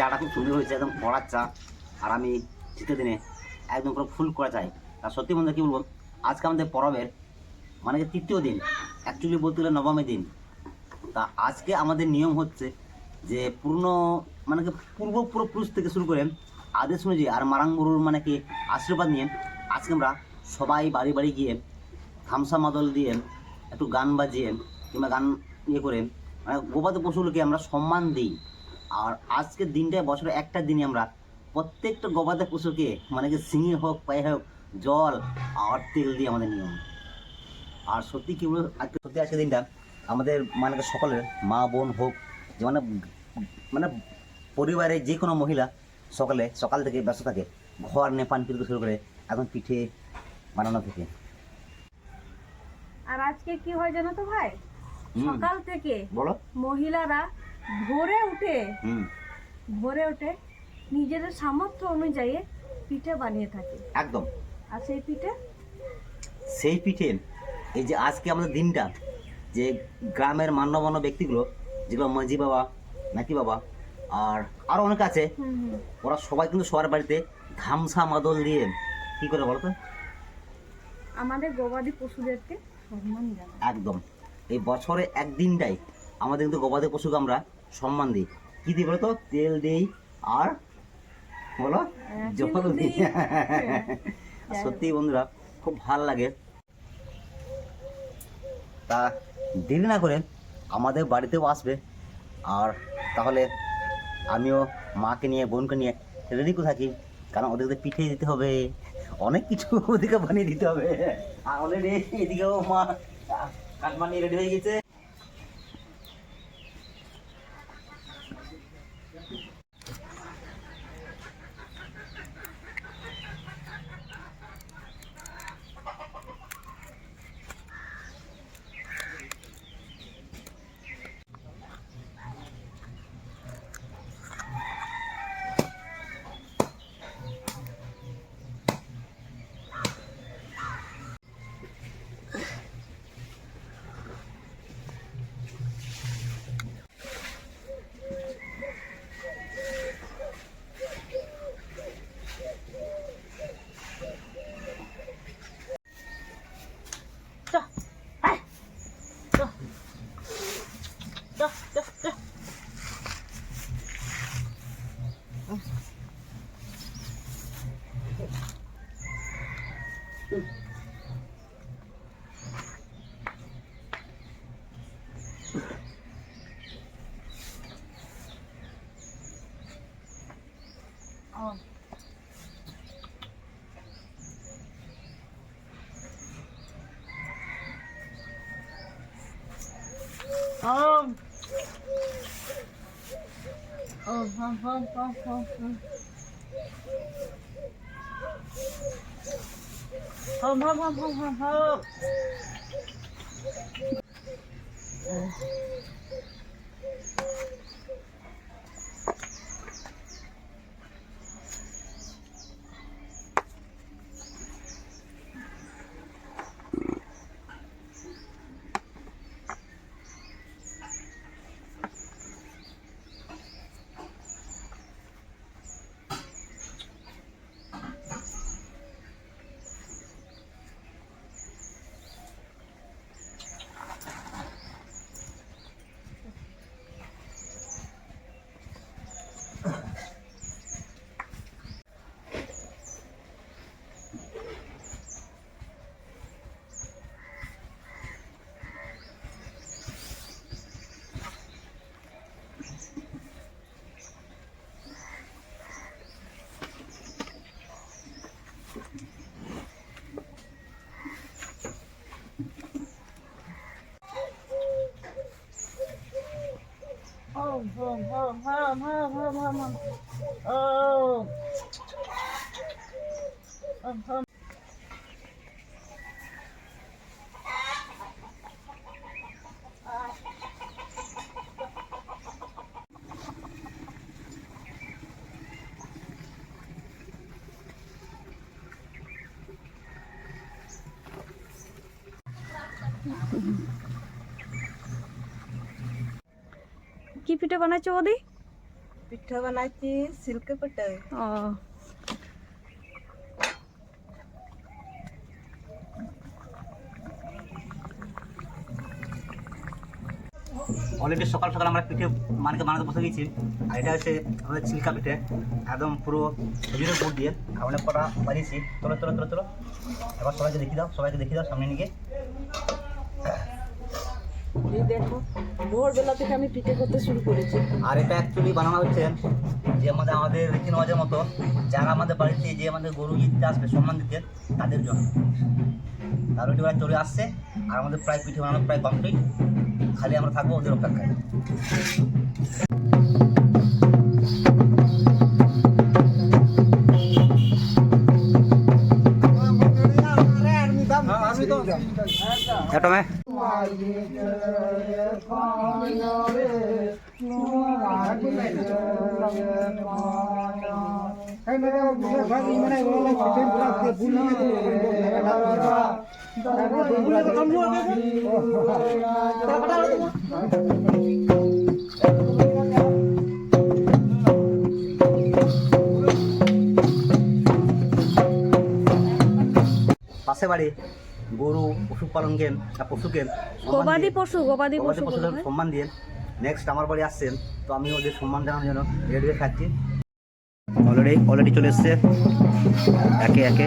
চাটা খুব সুন্দর হয়েছে, একদম কড়ার চা। আর আমি শীতের দিনে একদম পুরো ফুল করা চাই। আর সত্যি বন্ধু, কী বলব? আজকে আমাদের পরবের মানে যে তৃতীয় দিন অ্যাকচুয়ালি বলতে গেলে নবমী দিন। তা আজকে আমাদের নিয়ম হচ্ছে যে পূর্ণ মানে কি পূর্ব পুরুষ থেকে শুরু করে আদেশ অনুযায়ী আর মারাং গুরুর মানে কি আশীর্বাদ নিয়ে আজকে আমরা সবাই বাড়ি বাড়ি গিয়ে থামসা মাদল দিয়ে একটু গান বাজিয়ে কিংবা গান ইয়ে করে মানে গোবাদি পশুগুলোকে আমরা সম্মান দিই। আর আজকের দিনটায় বছরে একটা দিনই আমরা প্রত্যেকটা গবাদি পশুকে মানে কি সিঙে হোক পায়ে হোক জল আর তেল দিয়ে আমাদের নিয়ম। আর সত্যি কি বলব আজকে সত্যি আজকের দিনটা আমাদের মানে সকলের মা বোন হোক যে মানে মানে পরিবারে যে কোনো মহিলা সকালে সকাল থেকে ব্যস্ত থাকে ঘর নেপান থেকে শুরু করে এখন পিঠে বানানো থেকে। আর আজকে কি হয় জানো তো ভাই? সকাল থেকে বলো। মহিলারা ভোরে উঠে হুম। ভোরে উঠে নিজেদের সামর্থ্য অনুযায়ী পিঠে বানিয়ে থাকে। একদম। আর সেই পিঠে? সেই পিঠে এই যে আজকে আমাদের দিনটা যে গ্রামের মান্যমান্য ব্যক্তিগুলো যেগুলো মাঝি বাবা নাকি বাবা আর আরও অনেক আছে ওরা সবাই কিন্তু সবার বাড়িতে ধামসা মাদল দিয়ে কি করে বলো তো আমাদের গবাদি পশুদেরকে সম্মান জানায়। একদম। এই বছরে একদিনটাই আমাদের কিন্তু গবাদি পশুকে আমরা সম্মান দিই। কি দিই বলতো? তেল দিই আর বলো? হ্যাঁ, জল দিই। হ্যাঁ। সত্যি বন্ধুরা খুব ভালো লাগে। তা দেরি না করে আমাদের বাড়িতেও আসবে। আর তাহলে আমিও মাকে নিয়ে বোনকে নিয়ে রেডি করে থাকি। কারণ ওদেরকে পিঠে দিতে হবে। অনেক কিছু ওদেরকে বানিয়ে দিতে হবে। আর অলরেডি এদিকেও মা কাঠ বানিয়ে রেডি হয়ে গেছে। 자, 자. 응. 응. 어. 아. 哦好好好好好好好好好好跑嗯 পিঠে বানাচ্ছো ওদি পিঠা বানাইছি সিল্কে পিঠা। ও। অলরেডি সকাল সকাল আমরা পিঠে মানকে বানাতে বসে গেছি। আর এটা হচ্ছে আমাদের চিল্কা পিঠে একদম পুরো খেজুরের পুর দিয়ে আর অনেক কটা বানিয়েছি। চলো চলো চলো চলো। এবার সবাইকে দেখিয়ে দাও সবাইকে দেখিয়ে দাও সামনে নিয়ে এই দেখো। ভোরবেলা থেকে আমি পিঠে করতে শুরু করেছি। আর এটা অ্যাকচুয়ালি বানানো হচ্ছে যে আমাদের আমাদের রীতি নামাজের মতো যারা আমাদের বাড়িতে যে আমাদের গরু ঈদ আসবে সম্মান দিতে তাদের জন্য। তার এবার চলে আসছে আর আমাদের প্রায় পিঠে বানানো প্রায় কমপ্লিট খালি আমরা থাকব ওদের অপেক্ষায়। এটা মে পাশে বাড়ি। গরু পশু পালনকে বা পশুকে গবাদি পশু গবাদি পশু পশুদের হয়। সম্মান দিয়ে। নেক্সট আমার বাড়ি আসছেন তো আমি ওদের সম্মান জানানোর জন্য রেডি হয়ে খাচ্ছি। অলরেডি অলরেডি চলে এসছে। একে একে।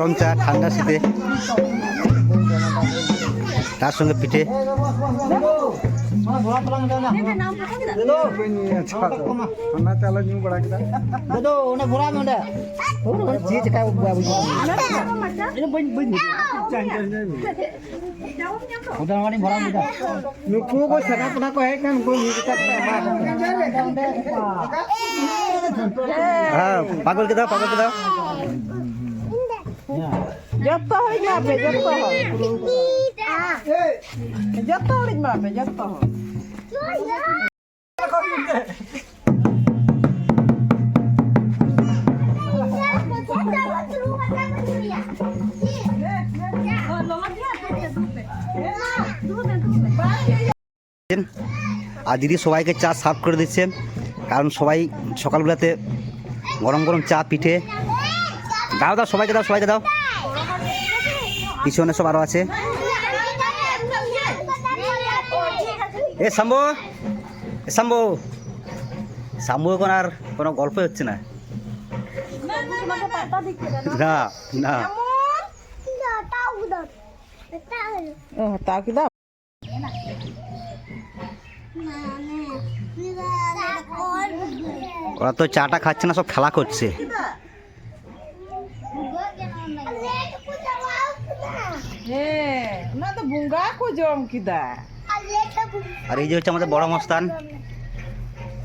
গরম চা ঠান্ডা শীতে তার সঙ্গে পিঠে হ্যাঁ পাগলকে দাও পাগলকে দাও যত হই যাবে যত হয়। যত হই যাবে যত হয়। আর দিদি সবাইকে চা সার্ভ করে দিচ্ছেন কারণ সবাই সকালবেলাতে গরম গরম চা পিঠে। দাও দাও সবাইকে দাও সবাইকে দাও। পিছনে সব আরও আছে। এ শাম্বু। এ শাম্বু। শাম্বু এখন আর কোনো গল্প হচ্ছে না। না না। ও তা কি দাও? ওরা তো চাটা খাচ্ছে না সব খেলা করছে। হ্যাঁ না তো বুঙ্গা কো জম কি দা আর এই যে হচ্ছে আমাদের বড় মস্তান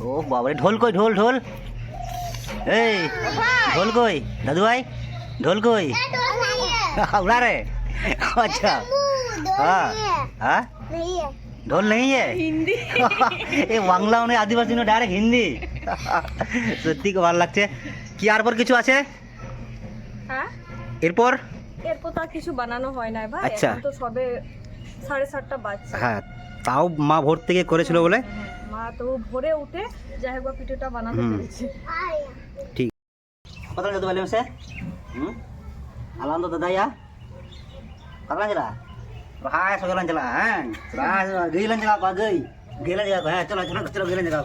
ও বাবারে ঢোল কই ঢোল ঢোল এই ঢোল কই দাদু ভাই ঢোল কই उड़ा रहे अच्छा हाँ हाँ ढोल नहीं है হিন্দি এই বাংলা মানে আদিবাসী না ডাইরেক্ট হিন্দি সত্যি খুব ভালো লাগছে কি আর পর কিছু আছে হ্যাঁ এরপর এরপর তো আর কিছু বানানো হয় না ভাই আচ্ছা। এখন তো সবে সাড়ে সাতটা বাজছে হ্যাঁ তাও মা ভোর থেকে করেছিল বলে হ্যাঁ, মা তো ভোরে উঠে যাই হোক বা পিঠেটা বানাতে হুম। পেরেছে ঠিক কত দাদু ভালো আছে Hmm? Alam tu tadaya? Kapan jela? Rahai sekarang jela, kan? Rahai gailan jela apa gai? Gailan jela apa? হ্যাঁ চলো চলো চলো গেলেন জেলা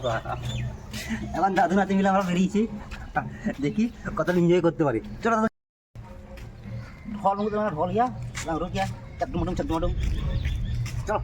এখন দাদু নাতি মিলে আমরা বেরিয়েছি দেখি কতটা এনজয় করতে পারি চলো দাদু ঢল মুখ তোমার ঢল গিয়া রোজ গিয়া চাকটু মুটুম চাকটু মুটুম চলো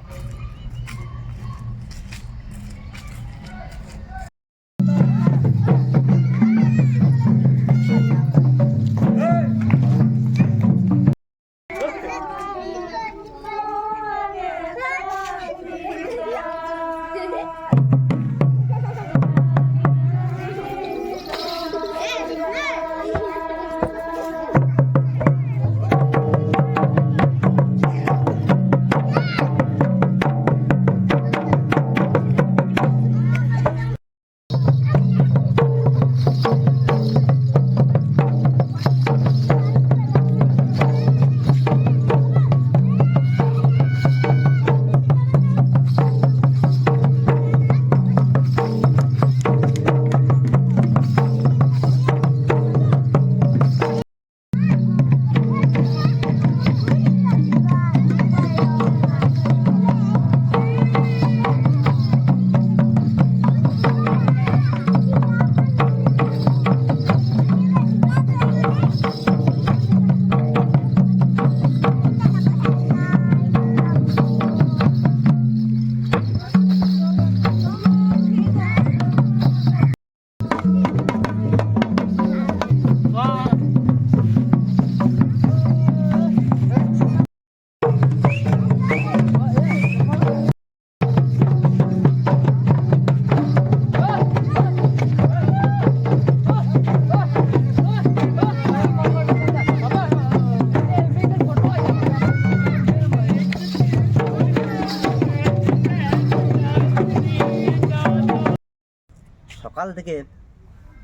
সকাল থেকে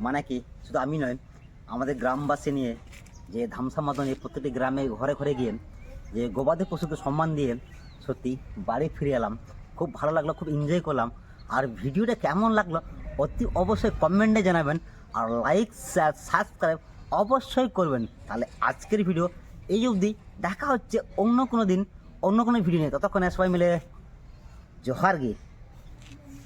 মানে কি, শুধু আমি নয়, আমাদের গ্রামবাসী নিয়ে যে ধামসা এই প্রত্যেকটি গ্রামে ঘরে ঘরে গিয়ে যে গবাদি পশুকে সম্মান দিয়ে সত্যি বাড়ি ফিরে এলাম। খুব ভালো লাগল, খুব এনজয় করলাম। আর ভিডিওটা কেমন লাগল অতি অবশ্যই কমেন্টে জানাবেন আর লাইক শেয়ার সাবস্ক্রাইব অবশ্যই করবেন। তাহলে আজকের ভিডিও এই অবধি, দেখা হচ্ছে অন্য কোনো দিন, অন্য কোনো ভিডিও নিয়ে। ততক্ষণে সবাই মিলে জোহার গিয়ে